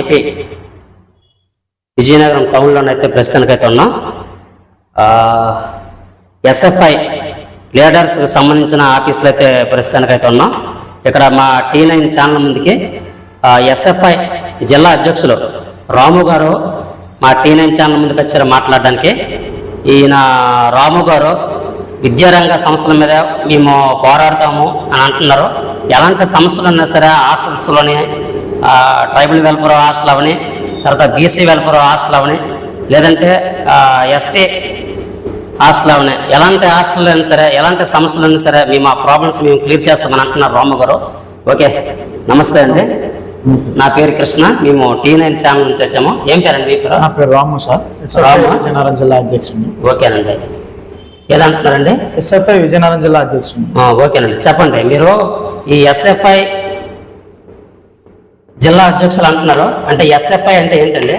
AP Vizianagaram టౌన్లోనైతే ప్రస్తుతానికైతే ఉన్నాం. SFI లీడర్స్కి సంబంధించిన ఆఫీసులు అయితే ప్రస్తుతానికైతే ఉన్నాం. ఇక్కడ మా టీ నైన్ ఛానల్ ముందుకి ఎస్ఎఫ్ఐ జిల్లా అధ్యక్షులు రాము గారు మా టీ నైన్ ఛానల్ ముందుకు వచ్చారు మాట్లాడడానికి. ఈయన రాము గారు విద్యారంగ సంస్థల మీద మేము పోరాడతాము అని అంటున్నారు. ఎలాంటి సమస్యలు ఉన్నా సరే హాస్టల్స్లోని ట్రైబల్ వెల్ఫేర్ హాస్టల్ అవని తర్వాత బీసీ వెల్ఫేర్ హాస్టల్ అవని లేదంటే ఎస్టీ హాస్టల్ అవని ఎలాంటి హాస్టల్ అయినా సరే ఎలాంటి సమస్యలు అయినా సరే మేము ఆ ప్రాబ్లమ్స్ మేము క్లియర్ చేస్తామని అంటున్నారు రాము గారు. ఓకే నమస్తే అండి. నా పేరు కృష్ణ మేము టీ నైన్ ఛానల్ నుంచి వచ్చాము. ఏం పేరండి మీ పేరు? నా పేరు రాము సార్. రాము. విజయనగరం జిల్లా అధ్యక్షుడు. ఓకేనండి. ఏదంటున్నారండి? ఎస్ఎఫ్ఐ విజయనగరం జిల్లా అధ్యక్షుడు. ఓకేనండి. చెప్పండి మీరు ఈ ఎస్ఎఫ్ఐ జిల్లా అధ్యక్షులు అంటున్నారు. అంటే ఎస్ఎఫ్ఐ అంటే ఏంటండి?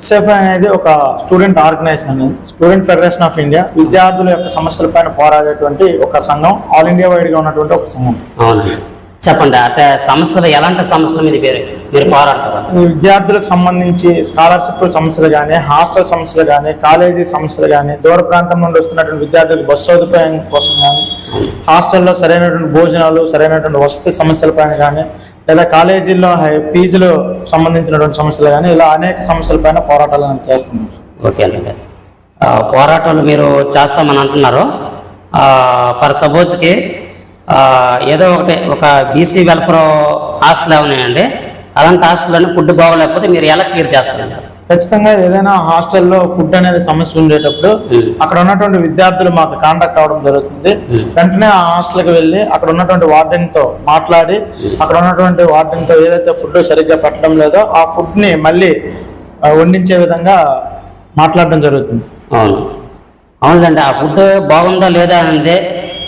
ఎస్ఎఫ్ఐ అనేది ఒక స్టూడెంట్ ఆర్గనైజేషన్ అనేది. స్టూడెంట్ ఫెడరేషన్ ఆఫ్ ఇండియా విద్యార్థుల యొక్క సమస్యలపైన పోరాడేటువంటి ఒక సంఘం ఆల్ ఇండియా వైడ్గా ఉన్నటువంటి ఒక సంఘం. చెప్పండి అంటే సమస్యలు ఎలాంటి సమస్యల మీద మీరు మీరు పోరాడతారు? విద్యార్థులకు సంబంధించి స్కాలర్షిప్ సమస్యలు కానీ హాస్టల్ సమస్యలు కానీ కాలేజీ సమస్యలు కానీ దూర ప్రాంతం నుండి వస్తున్నటువంటి విద్యార్థులకు బస్సు సదుపాయం కోసం కానీ హాస్టల్లో సరైనటువంటి భోజనాలు సరైనటువంటి వసతి సమస్యలపైన కానీ లేదా కాలేజీల్లో హై- ఫీజులు సంబంధించినటువంటి సమస్యలు కానీ ఇలా అనేక సమస్యల పైన పోరాటాలు చేస్తున్నాం. ఓకే అండి. పోరాటాలు మీరు చేస్తామని అంటున్నారు. ఫర్ సపోజ్కి ఏదో ఒకటి ఒక బీసీ వెల్ఫేర్ హాస్టల్ ఉన్నాయండి అలాంటి హాస్టల్లోనే ఫుడ్ బాగోలేకపోతే మీరు ఎలా క్లియర్ చేస్తారు? ఖచ్చితంగా ఏదైనా హాస్టల్లో ఫుడ్ అనేది సమస్య ఉండేటప్పుడు. అక్కడ ఉన్నటువంటి విద్యార్థులు మాకు కాంటాక్ట్ అవ్వడం జరుగుతుంది. వెంటనే ఆ హాస్టల్కి వెళ్ళి అక్కడ ఉన్నటువంటి వార్డెన్తో మాట్లాడి అక్కడ ఉన్నటువంటి వార్డెన్తో ఏదైతే ఫుడ్ సరిగ్గా పెట్టడం లేదో ఆ ఫుడ్ని మళ్ళీ వండించే విధంగా మాట్లాడడం జరుగుతుంది అవును అవునండి ఆ ఫుడ్ బాగుందా లేదా అనేది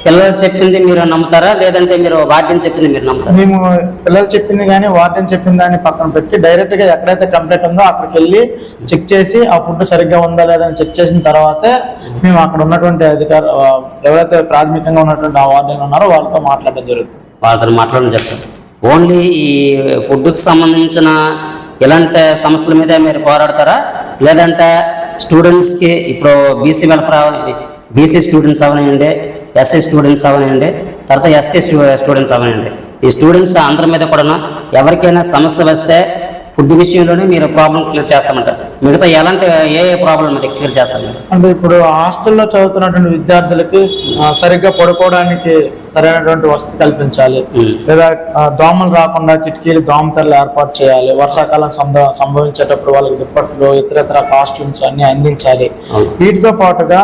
పిల్లలు చెప్పింది మీరు నమ్ముతారా? లేదంటే మీరు వాటిని చెప్పింది మీరు నమ్ముతారా? మేము పిల్లలు చెప్పింది కానీ వార్డెన్ చెప్పిన దాన్ని పక్కన పెట్టి డైరెక్ట్గా ఎక్కడైతే కంప్లైంట్ ఉందో అక్కడికి వెళ్ళి చెక్ చేసి ఆ ఫుడ్ సరిగ్గా ఉందా లేదా అని చెక్ చేసిన తర్వాతే మేము అక్కడ ఉన్నటువంటి అధికార ఎవరైతే ప్రాథమికంగా ఉన్నటువంటి ఆ వార్డెన్ ఉన్నారో వాళ్ళతో మాట్లాడడం జరుగుతుంది. వాళ్ళతో మాట్లాడడం చెప్తారు ఓన్లీ ఈ ఫుడ్కి సంబంధించిన ఇలాంటి సమస్యల మీద మీరు పోరాడతారా? లేదంటే స్టూడెంట్స్కి ఇప్పుడు బీసీ వెల్ఫేర్ బీసీ స్టూడెంట్స్ అవనివ్వండి ఎస్సీ స్టూడెంట్స్ అవనివ్వండి తర్వాత ఎస్టీ స్టూడెంట్స్ అవనివ్వండి ఈ స్టూడెంట్స్ అందరి మీద కూడా ఎవరికైనా సమస్య వస్తే ఫుడ్ విషయంలోనే మీరు ప్రాబ్లం క్లియర్ చేస్తామంటారు మిగతా ఎలాంటి ఏ ఏ ప్రాబ్లం మీరు క్లియర్ చేస్తారు మీరు? అంటే ఇప్పుడు హాస్టల్లో చదువుతున్నటువంటి విద్యార్థులకి సరిగ్గా పడుకోవడానికి సరైనటువంటి వసతి కల్పించాలి. లేదా దోమలు రాకుండా కిటికీలు దోమతెరలు ఏర్పాటు చేయాలి వర్షాకాలం సంభ సంభవించేటప్పుడు వాళ్ళకి దుప్పట్లు ఇతరత్ర కాస్ట్యూమ్స్ అన్ని అందించాలి. వీటితో పాటుగా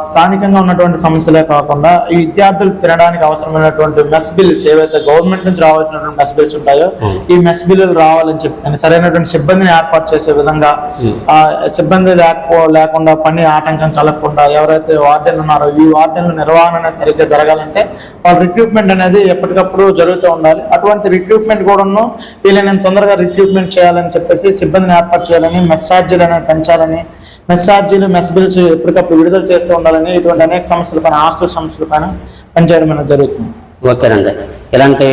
స్థానికంగా ఉన్నటువంటి సమస్యలే కాకుండా ఈ విద్యార్థులు తినడానికి అవసరమైనటువంటి మెస్ బిల్స్ ఏవైతే గవర్నమెంట్ నుంచి రావాల్సినటువంటి మెస్ బిల్స్ ఉంటాయో. ఈ మెస్ బిల్లులు రావాలని చెప్పి సరైనటువంటి సిబ్బందిని ఏర్పాటు చేసే విధంగా. ఆ సిబ్బంది లేకపో లేకుండా పని ఆటంకం కలగకుండా ఎవరైతే వార్డెన్ ఉన్నారో ఈ వార్డెన్ల నిర్వహణ అనేది సరిగ్గా జరగాలంటే వాళ్ళ రిక్రూట్మెంట్ అనేది ఎప్పటికప్పుడు జరుగుతూ ఉండాలి అటువంటి రిక్రూట్మెంట్ కూడాను వీళ్ళని తొందరగా రిక్రూట్మెంట్ చేయాలని చెప్పేసి సిబ్బందిని ఏర్పాటు చేయాలని మెస్ ఛార్జీలు అనేది పెంచాలని మెస్ ఛార్జీలు మెస్ బిల్స్ ఎప్పటికప్పుడు విడుదల చేస్తూ ఉండాలని ఇటువంటి అనేక సమస్యల పైన హాస్టల్ సమస్యల పైన పనిచేయడం అనేది జరుగుతుంది. ఓకేనండి ఇలాంటి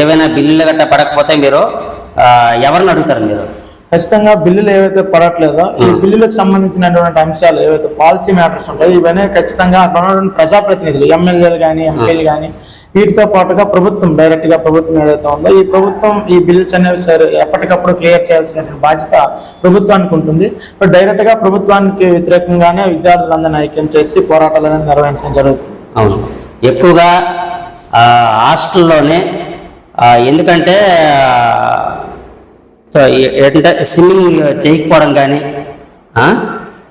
ఏవైనా బిల్లులు గట్ట పడకపోతే మీరు ఎవరిని అడుగుతారు మీరు? ఖచ్చితంగా బిల్లులు ఏవైతే పడట్లేదో ఈ బిల్లులకు సంబంధించినటువంటి అంశాలు ఏవైతే పాలసీ మ్యాటర్స్ ఉంటాయో ఇవన్నీ ఖచ్చితంగా అక్కడ ఉన్నటువంటి ప్రజాప్రతినిధులు ఎమ్మెల్యేలు కానీ ఎంపీలు కానీ వీటితో పాటుగా ప్రభుత్వం డైరెక్ట్గా ప్రభుత్వం ఏదైతే ఉందో ఈ ప్రభుత్వం ఈ బిల్స్ అనేవి సార్ ఎప్పటికప్పుడు క్లియర్ చేయాల్సినటువంటి బాధ్యత ప్రభుత్వానికి ఉంటుంది. బట్ డైరెక్ట్గా ప్రభుత్వానికి వ్యతిరేకంగానే విద్యార్థులందరినీ ఐక్యం చేసి పోరాటాలు అనేది నిర్వహించడం జరుగుతుంది. అవును. ఎక్కువగా హాస్టల్లోనే ఎందుకంటే ఏంటంటే స్విమ్మింగ్ చేయకపోవడం కానీ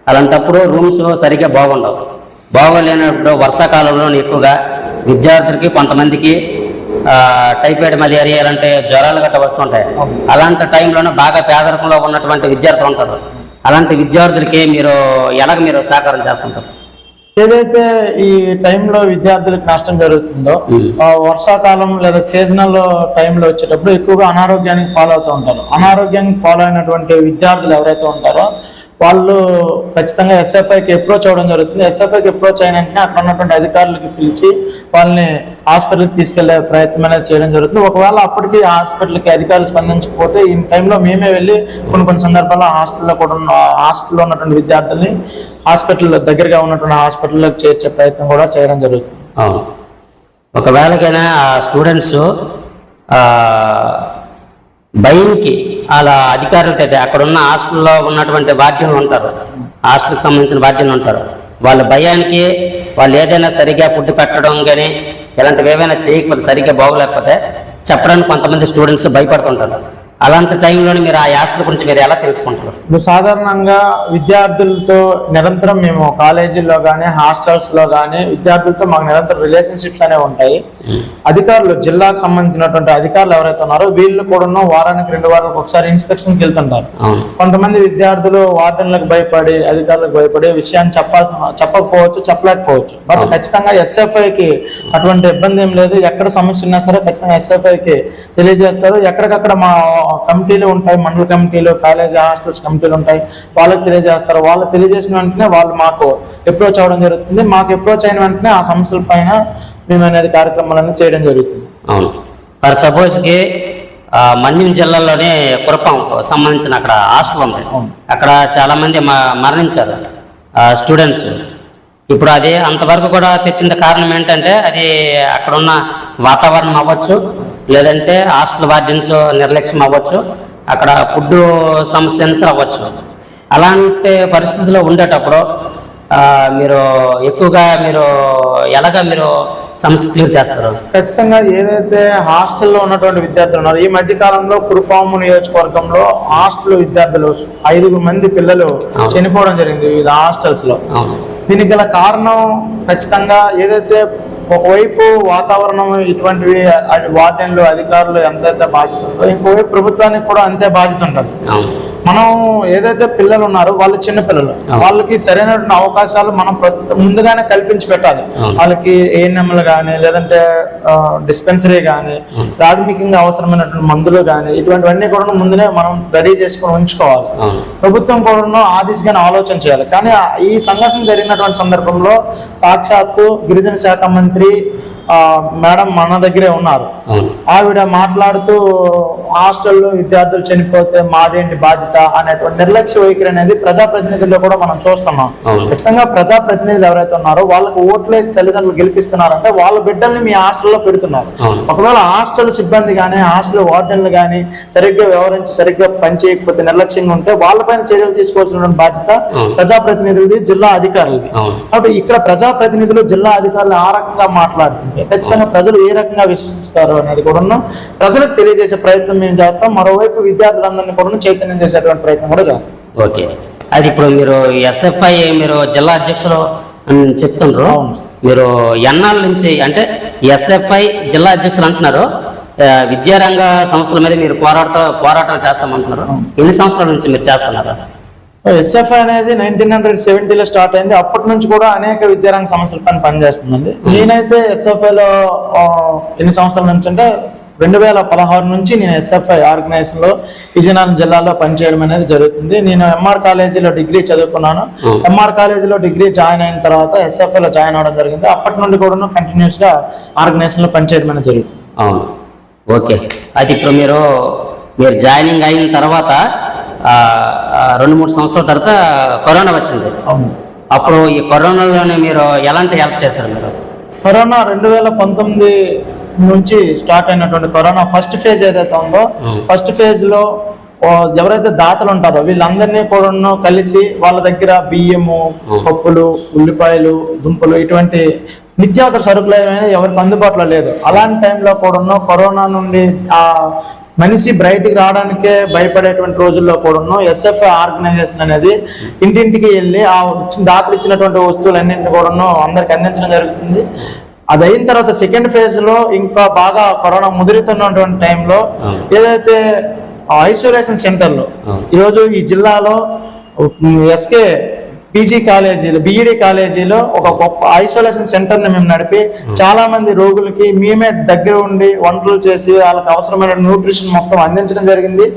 అలాంటప్పుడు రూమ్స్ సరిగ్గా బాగుండవు. బాగోలేనప్పుడు వర్షాకాలంలో ఎక్కువగా విద్యార్థులకి కొంతమందికి టైఫాయిడ్ మలేరియా ఇలాంటి జ్వరాలు గట్రా వస్తుంటాయి. అలాంటి టైంలోనే బాగా పేదరికంలో ఉన్నటువంటి విద్యార్థులు ఉంటారు. అలాంటి విద్యార్థులకి మీరు ఎలాగ మీరు సహకారం చేస్తుంటారు? ఏదైతే ఈ టైంలో విద్యార్థులకు నష్టం జరుగుతుందో వర్షాకాలం లేదా సీజనల్ టైంలో వచ్చేటప్పుడు ఎక్కువగా అనారోగ్యానికి పాలవుతూ ఉంటారు. అనారోగ్యానికి పాలైనటువంటి విద్యార్థులు ఎవరైతే ఉంటారో వాళ్ళు ఖచ్చితంగా ఎస్ఎఫ్ఐకి అప్రోచ్ అవ్వడం జరుగుతుంది. ఎస్ఎఫ్ఐకి అప్రోచ్ అయిన వెంటనే అక్కడ ఉన్నటువంటి అధికారులకి పిలిచి వాళ్ళని హాస్పిటల్కి తీసుకెళ్ళే ప్రయత్నం అనేది చేయడం జరుగుతుంది. ఒకవేళ అప్పటికి హాస్పిటల్కి అధికారులు స్పందించకపోతే ఈ టైంలో మేమే వెళ్ళి కొన్ని కొన్ని సందర్భాల్లో హాస్టల్లో కూడా ఉన్న హాస్టల్లో ఉన్నటువంటి విద్యార్థుల్ని హాస్పిటల్ దగ్గరగా ఉన్నటువంటి హాస్పిటల్లోకి చేర్చే ప్రయత్నం కూడా చేయడం జరుగుతుంది. ఒకవేళకైనా ఆ స్టూడెంట్స్ భయంకి అలా అధికారులతో అక్కడ ఉన్న హాస్టల్లో ఉన్నటువంటి బాధ్యులు ఉంటారు. హాస్టల్కి సంబంధించిన బాధ్యులు ఉంటారు. వాళ్ళ భయానికి వాళ్ళు ఏదైనా సరిగ్గా ఫుడ్ పెట్టడం కానీ ఇలాంటివి ఏవైనా చేయకపోతే సరిగ్గా బాగోలేకపోతే చెప్పడానికి కొంతమంది స్టూడెంట్స్ భయపడుతుంటారు. అలాంటి టైంలోనే మీరు ఆ హాస్టల్ గురించి మీరు ఎలా తెలుసుకుంటారు? ఇప్పుడు సాధారణంగా విద్యార్థులతో నిరంతరం మేము కాలేజీల్లో కానీ హాస్టల్స్లో కానీ విద్యార్థులతో మాకు నిరంతరం రిలేషన్షిప్స్ అనేవి ఉంటాయి. అధికారులు జిల్లాకు సంబంధించినటువంటి అధికారులు ఎవరైతే ఉన్నారో వీళ్ళు కూడా వారానికి రెండు వారాలకు ఒకసారి ఇన్స్పెక్షన్కి వెళ్తుంటారు. కొంతమంది విద్యార్థులు వార్డెన్లకు భయపడి అధికారులకు భయపడి విషయాన్ని చెప్పాల్సిన చెప్పకపోవచ్చు చెప్పలేకపోవచ్చు. బట్ ఖచ్చితంగా SFI కి అటువంటి ఇబ్బంది ఏం లేదు. ఎక్కడ సమస్య ఉన్నా సరే ఖచ్చితంగా SFI కి తెలియజేస్తారు. ఎక్కడికక్కడ మా కమిటీలు ఉంటాయి మండల కమిటీలు కాలేజ్ హాస్టల్స్ కమిటీలు ఉంటాయి. వాళ్ళకి తెలియజేస్తారు. వాళ్ళు తెలియజేసిన వెంటనే వాళ్ళు మాకు అప్రోచ్ అవ్వడం జరుగుతుంది. మాకు అప్రోచ్ అయిన వెంటనే ఆ సమస్యల పైన మేము అనేది కార్యక్రమాలన్నీ చేయడం జరుగుతుంది. అవును. ఫర్ సపోజ్కి మన్యం జిల్లాలోనే కురపం సంబంధించిన అక్కడ హాస్టల్ ఉంది. అక్కడ చాలా మంది మ- మరణించారు స్టూడెంట్స్ ఇప్పుడు అది అంతవరకు కూడా తెచ్చిన కారణం ఏంటంటే అది అక్కడ ఉన్న వాతావరణం అవ్వచ్చు లేదంటే హాస్టల్ వార్డెన్స్ నిర్లక్ష్యం అవ్వచ్చు అక్కడ ఫుడ్ సమస్యన్స్ అవ్వచ్చు. అలాంటి పరిస్థితుల్లో ఉండేటప్పుడు మీరు ఎక్కువగా మీరు ఎలాగ మీరు సమస్య క్లియర్ చేస్తారు? ఖచ్చితంగా ఏదైతే హాస్టల్లో ఉన్నటువంటి విద్యార్థులు ఉన్నారో ఈ మధ్య కాలంలో కురుపాము నియోజకవర్గంలో హాస్టల్ విద్యార్థులు ఐదుగురు మంది పిల్లలు చనిపోవడం జరిగింది వివిధ హాస్టల్స్లో దీనికి గల కారణం ఖచ్చితంగా ఏదైతే ఒకవైపు వాతావరణం ఇటువంటివి వార్డెన్లు అధికారులు ఎంతైతే బాధ్యత ఉందో ఇంకోవైపు ప్రభుత్వానికి కూడా అంతే బాధ్యత ఉంటుంది. మనం ఏదైతే పిల్లలు ఉన్నారో వాళ్ళు చిన్న పిల్లలు. వాళ్ళకి సరైనటువంటి అవకాశాలు మనం ప్రస్తుతం ముందుగానే కల్పించి పెట్టాలి. వాళ్ళకి ఏఎన్ఎంలు కానీ లేదంటే డిస్పెన్సరీ కానీ ప్రాథమికంగా అవసరమైనటువంటి మందులు కానీ ఇటువంటివన్నీ కూడా ముందునే మనం రెడీ చేసుకొని ఉంచుకోవాలి. ప్రభుత్వం కూడా ఆ దిశగానే ఆలోచన చేయాలి. కానీ ఈ సంఘటన జరిగినటువంటి సందర్భంలో సాక్షాత్తు గిరిజన శాఖ మంత్రి మేడం మన దగ్గరే ఉన్నారు. ఆవిడ మాట్లాడుతూ హాస్టల్లో విద్యార్థులు చనిపోతే మాదేంటి బాధ్యత? అనేటువంటి నిర్లక్ష్య వైఖరి అనేది ప్రజాప్రతినిధుల్లో కూడా మనం చూస్తున్నాం. ఖచ్చితంగా ప్రజాప్రతినిధులు ఎవరైతే ఉన్నారో వాళ్ళకు ఓట్లేసి తల్లిదండ్రులు గెలిపిస్తున్నారంటే వాళ్ళ బిడ్డల్ని మీ హాస్టల్లో పెడుతున్నారు. ఒకవేళ హాస్టల్ సిబ్బంది కానీ హాస్టల్ వార్డెన్లు కానీ సరిగ్గా వ్యవహరించి సరిగ్గా పని చేయకపోతే నిర్లక్ష్యంగా ఉంటే వాళ్ళపైన చర్యలు తీసుకోవాల్సిన బాధ్యత. ప్రజాప్రతినిధులది జిల్లా అధికారులది. కాబట్టి ఇక్కడ ప్రజాప్రతినిధులు జిల్లా అధికారులు ఆ రకంగా మాట్లాడుతుంటే ఖచ్చితంగా ప్రజలు ఏ రకంగా విశ్వసిస్తారు అనేది కూడా ప్రజలకు తెలియజేసే ప్రయత్నం మేము చేస్తాం. మరోవైపు విద్యార్థులందరినీ కూడా చైతన్యం చేసేటువంటి ప్రయత్నం కూడా చేస్తాం. ఓకే. అది ఇప్పుడు మీరు ఎస్ఎఫ్ఐ మీరు జిల్లా అధ్యక్షులు అని అవును. మీరు ఎన్నాళ్ళ నుంచి అంటే ఎస్ఎఫ్ఐ జిల్లా అధ్యక్షులు అంటున్నారు. విద్యారంగ సంస్థల మీద మీరు పోరాట పోరాటాలు చేస్తామంటున్నారు. ఎన్ని సంవత్సరాల నుంచి మీరు చేస్తున్నారు? ఎస్ఎఫ్ఐ అనేది నైన్టీన్ హండ్రెడ్ సెవెంటీలో స్టార్ట్ అయింది. అప్పటి నుంచి కూడా అనేక విద్యారంగ సమస్యల పైన పనిచేస్తుందండి. నేనైతే ఎస్ఎఫ్ఐలో ఎన్ని సంవత్సరాల నుంచి అంటే రెండు వేల పదహారు నుంచి నేను ఎస్ఎఫ్ఐ ఆర్గనైజేషన్లో విజయనగరం జిల్లాలో పనిచేయడం అనేది జరుగుతుంది. నేను ఎంఆర్ కాలేజీలో డిగ్రీ చదువుకున్నాను. Hmm. ఎంఆర్ కాలేజీలో డిగ్రీ జాయిన్ అయిన తర్వాత ఎస్ఎఫ్ఐ లో జాయిన్ అవ్వడం జరిగింది. అప్పటి నుండి కూడా కంటిన్యూస్గా ఆర్గనైజేషన్లో పనిచేయడం అనేది జరుగుతుంది. అవును. ఓకే. అది ఇప్పుడు మీరు మీరు జాయినింగ్ అయిన తర్వాత రెండు మూడు సంవత్సరాల తర్వాత కరోనా వచ్చింది అప్పుడు ఈ కరోనాలోనే మీరు ఎలాంటి హెల్ప్ చేశారు మీరు కరోనా రెండు వేల పంతొమ్మిది నుంచి స్టార్ట్ అయినటువంటి కరోనా ఫస్ట్ ఫేజ్ ఏదైతే ఉందో. ఫస్ట్ ఫేజ్లో ఎవరైతే దాతలు ఉంటారో వీళ్ళందరినీ కూడా కలిసి వాళ్ళ దగ్గర బియ్యము. పప్పులు ఉల్లిపాయలు దుంపలు ఇటువంటి నిత్యావసర సరుకులు ఏమైనా ఎవరికి అందుబాటులో లేదు అలాంటి టైంలో కూడా కరోనా నుండి ఆ మనిషి బయటికి రావడానికే భయపడేటువంటి రోజుల్లో కూడా ఎస్ఎఫ్ఐ ఆర్గనైజేషన్ అనేది ఇంటింటికి వెళ్ళి ఆ దాతలు ఇచ్చినటువంటి వస్తువులన్నింటినీ కూడా అందరికి అందించడం జరుగుతుంది అది అయిన తర్వాత సెకండ్ ఫేజ్లో ఇంకా బాగా కరోనా ముదురుతున్నటువంటి టైంలో. ఏదైతే ఐసోలేషన్ సెంటర్లో. ఈరోజు ఈ జిల్లాలో ఎస్కే పీజీ కాలేజీలో బిఈడి కాలేజీలో ఒక గొప్ప ఐసోలేషన్ సెంటర్ని మేము నడిపి చాలా మంది రోగులకి మేమే దగ్గర ఉండి వంటలు చేసి వాళ్ళకి అవసరమైన న్యూట్రిషన్ మొత్తం అందించడం జరిగింది.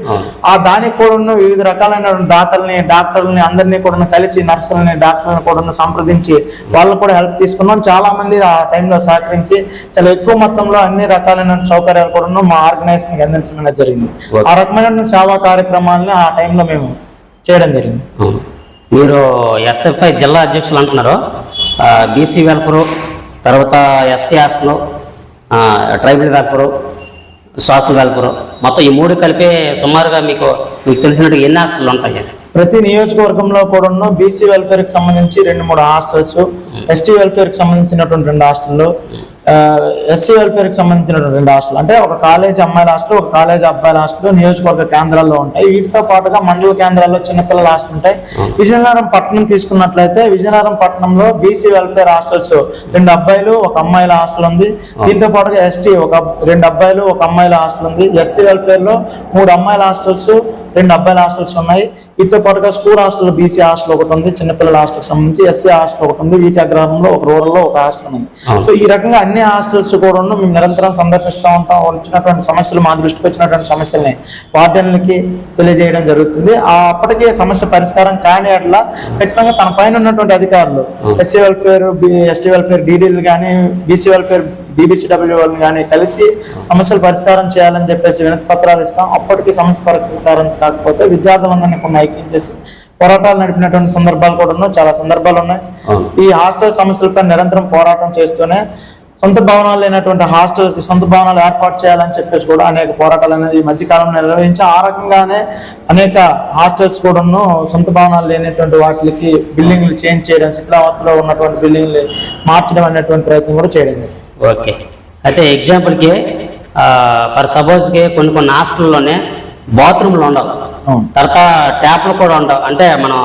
ఆ దానికి కూడా వివిధ రకాలైన దాతల్ని డాక్టర్లని అందరినీ కూడా కలిసి నర్సులని డాక్టర్లను కూడా సంప్రదించి వాళ్ళు కూడా హెల్ప్ తీసుకున్నాం. చాలా మంది ఆ టైంలో సహకరించి చాలా ఎక్కువ మొత్తంలో అన్ని రకాలైన సౌకర్యాలు కూడా మా ఆర్గనైజేషన్ అందించడం జరిగింది. ఆ రకమైన సేవా కార్యక్రమాలని ఆ టైంలో మేము చేయడం జరిగింది. మీరు ఎస్ఎఫ్ఐ జిల్లా అధ్యక్షులు అంటున్నారు. బీసీ వెల్ఫరు తర్వాత ST hostel tribal welfare social welfare మొత్తం ఈ మూడు కలిపి సుమారుగా మీకు మీకు తెలిసినట్టు ఎన్ని హాస్టల్ ఉంటాయి? ప్రతి నియోజకవర్గంలో కూడా బీసీ వెల్ఫేర్కి సంబంధించి రెండు మూడు హాస్టల్స్ ఎస్టీ వెల్ఫేర్కి సంబంధించినటువంటి రెండు హాస్టల్లో ఎస్సీ వెల్ఫేర్కి సంబంధించినటువంటి రెండు హాస్టల్. అంటే ఒక కాలేజ్ అమ్మాయిల హాస్టల్ ఒక కాలేజ్ అబ్బాయిల హాస్టల్ నియోజకవర్గ కేంద్రాల్లో ఉంటాయి. వీటితో పాటుగా మండల కేంద్రాల్లో చిన్నపిల్లల హాస్టల్ ఉంటాయి. విజయనగరం పట్టణం తీసుకున్నట్లయితే విజయనగరం పట్టణంలో బీసీ వెల్ఫేర్ హాస్టల్స్ రెండు అబ్బాయిలు ఒక అమ్మాయిల హాస్టల్ ఉంది. దీంతో పాటుగా ఎస్టీ ఒక రెండు అబ్బాయిలు ఒక అమ్మాయిల హాస్టల్ ఉంది. ఎస్సీ వెల్ఫేర్లో మూడు అమ్మాయిల హాస్టల్స్ రెండు అబ్బాయిల హాస్టల్స్ ఉన్నాయి. వీటితో పాటుగా స్కూల్ హాస్టల్ బీసీ హాస్టల్ ఒకటి ఉంది. చిన్నపిల్లల హాస్టల్ సంబంధించి ఎస్సీ హాస్టల్ ఒకటి ఉంది. వీటి గ్రామంలో ఒక రూరల్లో ఒక హాస్టల్ ఉంది. సో ఈ రకంగా అన్ని హాస్టల్స్ కూడా మేము నిరంతరం సందర్శిస్తూ ఉంటాం. వచ్చినటువంటి సమస్యలు మా దృష్టికి వచ్చినటువంటి సమస్యల్ని వార్డెన్లకి తెలియజేయడం జరుగుతుంది. ఆ అప్పటికే సమస్య పరిష్కారం కాని అట్లా ఖచ్చితంగా తన పైన ఉన్నటువంటి అధికారులు ఎస్సీ వెల్ఫేర్ ఎస్టీ వెల్ఫేర్ డీడీలు కానీ బీసీ వెల్ఫేర్ డీబీసీడబ్ల్యూ వాళ్ళని కానీ కలిసి సమస్యలు పరిష్కారం చేయాలని చెప్పేసి వినతి పత్రాలు ఇస్తాం. అప్పటికి సమస్య పరిష్కారం కాకపోతే విద్యార్థులందరినీ కొన్ని ఐక్యం చేసి పోరాటాలు నడిపినటువంటి సందర్భాలు కూడా ఉన్నాయి చాలా సందర్భాలు ఉన్నాయి. ఈ హాస్టల్ సమస్యలపై నిరంతరం పోరాటం చేస్తూనే సొంత భవనాలు లేనటువంటి హాస్టల్స్కి సొంత భవనాలు ఏర్పాటు చేయాలని చెప్పేసి కూడా అనేక పోరాటాలు అనేది ఈ మధ్య కాలంలో నిర్వహించి ఆ రకంగానే అనేక హాస్టల్స్ కూడాను సొంత భవనాలు లేనటువంటి వాటికి బిల్డింగ్లు చేంజ్ చేయడం శిథిలావస్థలో ఉన్నటువంటి బిల్డింగ్లు మార్చడం అనేటువంటి ప్రయత్నం కూడా చేయడం ఓకే. అయితే ఎగ్జాంపుల్కి ఫర్ సపోజ్కి కొన్ని కొన్ని హాస్టల్లోనే బాత్రూమ్లు ఉండవు. తర్వాత ట్యాప్లు కూడా ఉండవు. అంటే మనం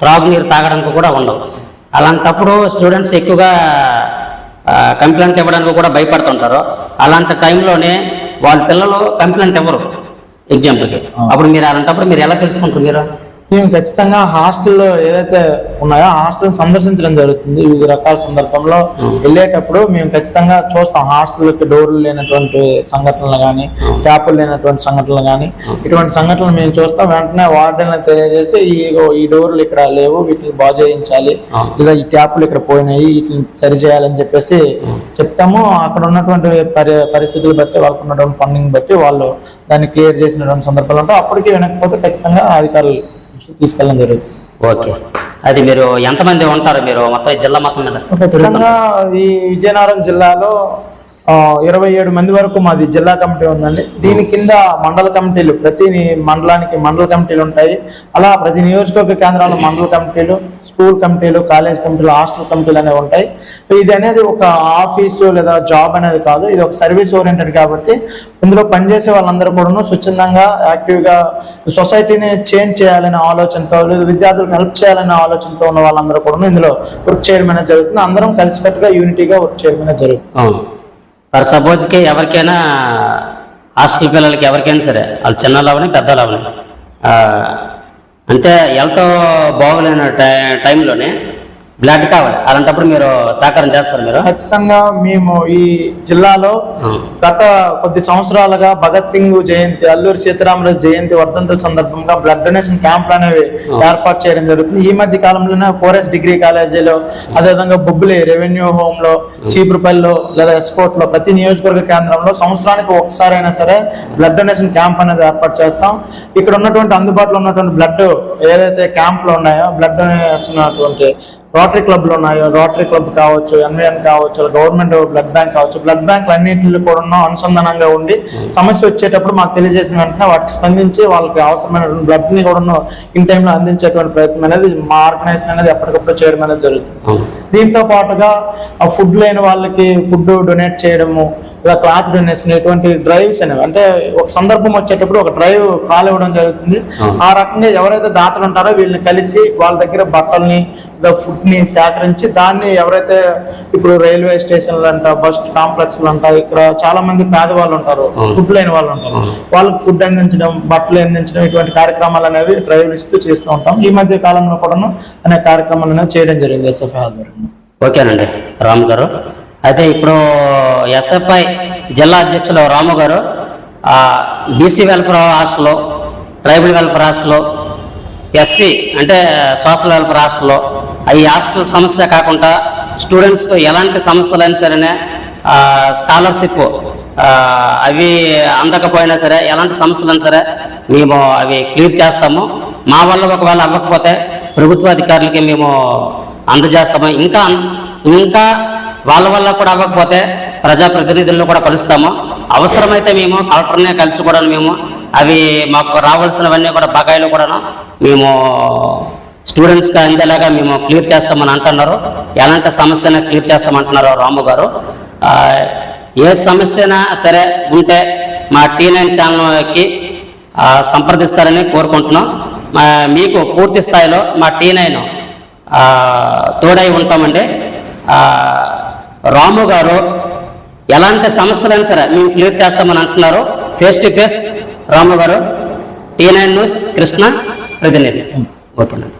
త్రాగునీరు తాగడానికి కూడా ఉండవు. అలాంటప్పుడు స్టూడెంట్స్ ఎక్కువగా కంప్లైంట్ ఇవ్వడానికి కూడా భయపడుతుంటారు. అలాంటి టైంలోనే వాళ్ళ పిల్లలు కంప్లైంట్ ఇవ్వరు. ఎగ్జాంపుల్కి అప్పుడు మీరు అలాంటప్పుడు మీరు ఎలా తెలుసుకుంటారు మీరు? మేము ఖచ్చితంగా హాస్టల్లో ఏదైతే ఉన్నాయో హాస్టల్ సందర్శించడం జరుగుతుంది. వివిధ రకాల సందర్భంలో వెళ్ళేటప్పుడు మేము ఖచ్చితంగా చూస్తాం. హాస్టల్కి డోర్లు లేనటువంటి సంఘటనలు కానీ ట్యాపులు లేనటువంటి సంఘటనలు కానీ ఇటువంటి సంఘటనలు మేము చూస్తాం. వెంటనే వార్డెన్లకు తెలియజేసి ఈ ఈ డోర్లు ఇక్కడ లేవు వీటిని బాగు చేయించాలి. లేదా ఈ ట్యాపులు ఇక్కడ పోయినాయి వీటిని సరి చేయాలని చెప్పేసి చెప్తాము. అక్కడ ఉన్నటువంటి పరి పరిస్థితులు బట్టి వాళ్ళకు ఉన్నటువంటి ఫండింగ్ బట్టి వాళ్ళు దాన్ని క్లియర్ చేసినటువంటి సందర్భాలు ఉంటాయి. అప్పటికి వినకపోతే ఖచ్చితంగా అధికారులు తీసుకెళ్ళడం జరుగుతుంది. ఓకే. అది మీరు ఎంతమంది ఉంటారు మీరు మొత్తం జిల్లా మొత్తం మీద? ఖచ్చితంగా ఈ విజయనగరం జిల్లాలో ఇరవై ఏడు మంది వరకు మాది జిల్లా కమిటీ ఉందండి. దీని కింద మండల కమిటీలు ప్రతి మండలానికి మండల కమిటీలు ఉంటాయి. అలా ప్రతి నియోజకవర్గ కేంద్రాల్లో మండల కమిటీలు స్కూల్ కమిటీలు కాలేజ్ కమిటీలు హాస్టల్ కమిటీలు అనేవి ఉంటాయి. ఇది అనేది ఒక ఆఫీసు లేదా జాబ్ అనేది కాదు. ఇది ఒక సర్వీస్ ఓరియంటెడ్ కాబట్టి ఇందులో పనిచేసే వాళ్ళందరూ కూడా స్వచ్ఛందంగా యాక్టివ్గా సొసైటీని చేంజ్ చేయాలనే ఆలోచనతో లేదా విద్యార్థులకు హెల్ప్ చేయాలనే ఆలోచనతో ఉన్న వాళ్ళందరూ కూడా ఇందులో వర్క్ చేయడం అనేది జరుగుతుంది. అందరం కలిసికట్టుగా యూనిటీగా వర్క్ చేయడం అనేది జరుగుతుంది. ఫర్ సపోజ్కి ఎవరికైనా హాస్టల్ పిల్లలకి ఎవరికైనా సరే వాళ్ళు చిన్నలు అవని పెద్దలు అవని అంటే ఎంతో బాగోలేని టై టైంలోనే బ్లడ్ కావాలి అలాంటప్పుడు మీరు సహకారం చేస్తారు మీరు? ఖచ్చితంగా మేము ఈ జిల్లాలో. గత కొద్ది సంవత్సరాలుగా భగత్ సింగ్ జయంతి అల్లూరి సీతారామరాజు జయంతి వర్ధంతుల సందర్భంగా బ్లడ్ డొనేషన్ క్యాంపులు అనేవి ఏర్పాటు చేయడం జరుగుతుంది. ఈ మధ్య కాలంలోనే ఫోరెస్ట్ డిగ్రీ కాలేజీలో అదేవిధంగా బొబ్బులి రెవెన్యూ హోమ్లో చీపురుపల్లిలో లేదా ఎస్కోట్లో ప్రతి నియోజకవర్గ కేంద్రంలో సంవత్సరానికి ఒకసారి అయినా సరే బ్లడ్ డొనేషన్ క్యాంప్ అనేది ఏర్పాటు చేస్తాం. ఇక్కడ ఉన్నటువంటి అందుబాటులో ఉన్నటువంటి బ్లడ్ ఏదైతే క్యాంపులు ఉన్నాయో బ్లడ్ డొనేషన్ రోటరీ క్లబ్లు ఉన్నాయో రోటరీ క్లబ్ కావచ్చు ఎన్విఎన్ కావచ్చు గవర్నమెంట్ బ్లడ్ బ్యాంక్ కావచ్చు బ్లడ్ బ్యాంక్ అన్నింటిలో కూడా అనుసంధానంగా ఉండి సమస్య వచ్చేటప్పుడు మాకు తెలియజేసిన వెంటనే వాటికి స్పందించి వాళ్ళకి అవసరమైనటువంటి బ్లడ్ని కూడా ఇన్ టైంలో అందించేటువంటి ప్రయత్నం అనేది మా ఆర్గనైజేషన్ అనేది ఎప్పటికప్పుడు చేయడం అనేది జరుగుతుంది. దీంతో పాటుగా ఫుడ్ లేని వాళ్ళకి ఫుడ్ డొనేట్ చేయడము ఇలా క్లాత్ డొనేషన్ ఇటువంటి డ్రైవ్స్ అనేవి. అంటే ఒక సందర్భం వచ్చేటప్పుడు ఒక డ్రైవ్ కాల్ ఇవ్వడం జరుగుతుంది. ఆ. రకంగా ఎవరైతే దాతలు ఉంటారో వీళ్ళని కలిసి వాళ్ళ దగ్గర బట్టల్ని ఫుడ్ని సేకరించి దాన్ని ఎవరైతే ఇప్పుడు రైల్వే స్టేషన్లు అంట బస్ కాంప్లెక్స్లు అంట ఇక్కడ చాలా మంది పేదవాళ్ళు ఉంటారు. ఫుడ్ లేని వాళ్ళు ఉంటారు. వాళ్ళకి ఫుడ్ అందించడం బట్టలు అందించడం ఇటువంటి కార్యక్రమాలు అనేవి డ్రైవ్లు ఇస్తూ చేస్తూ ఉంటాం. ఈ మధ్య కాలంలో కూడాను అనే కార్యక్రమాలు అనేవి చేయడం జరిగింది ఎస్ఎఫ్ఐ ఆధ్వర్యంలో. ఓకేనండి. రాము గారు. అయితే ఇప్పుడు ఎస్ఎఫ్ఐ జిల్లా అధ్యక్షులు రాము గారు బీసీ వెల్ఫేర్ హాస్టల్లో ట్రైబల్ వెల్ఫేర్ హాస్టల్లో ఎస్సీ అంటే సోషల్ వెల్ఫేర్ హాస్టల్లో ఈ హాస్టల్ సమస్య కాకుండా స్టూడెంట్స్కు ఎలాంటి సమస్యలైనా సరేనే స్కాలర్షిప్ అవి అందకపోయినా సరే ఎలాంటి సమస్యలైనా సరే మేము అవి క్లియర్ చేస్తాము. మా వల్ల ఒకవేళ అవ్వకపోతే ప్రభుత్వ అధికారులకి మేము అందజేస్తాము. ఇంకా ఇంకా వాళ్ళ వల్ల కూడా అవ్వకపోతే ప్రజాప్రతినిధులను కూడా కలుస్తాము. అవసరమైతే మేము కలెక్టర్నే కలిసి కూడా మేము అవి మాకు రావాల్సినవన్నీ కూడా బకాయిలు కూడా మేము స్టూడెంట్స్కి అందేలాగా మేము క్లియర్ చేస్తామని అంటున్నారు. ఎలాంటి సమస్యను క్లియర్ చేస్తామంటున్నారు రాము గారు. ఏ సమస్యనా సరే ఉంటే మా టీ నైన్ ఛానల్కి సంప్రదిస్తారని కోరుకుంటున్నాం. మీకు పూర్తి స్థాయిలో మా టీ నైన్ తోడై ఉంటామండి. రాము గారు ఎలాంటి సమస్యలైనా సరే మేము క్లియర్ చేస్తామని అంటున్నారు. ఫేస్ టు ఫేస్ రాము గారు టీ నైన్ న్యూస్ కృష్ణ ప్రతినిధి. ఓకేనండి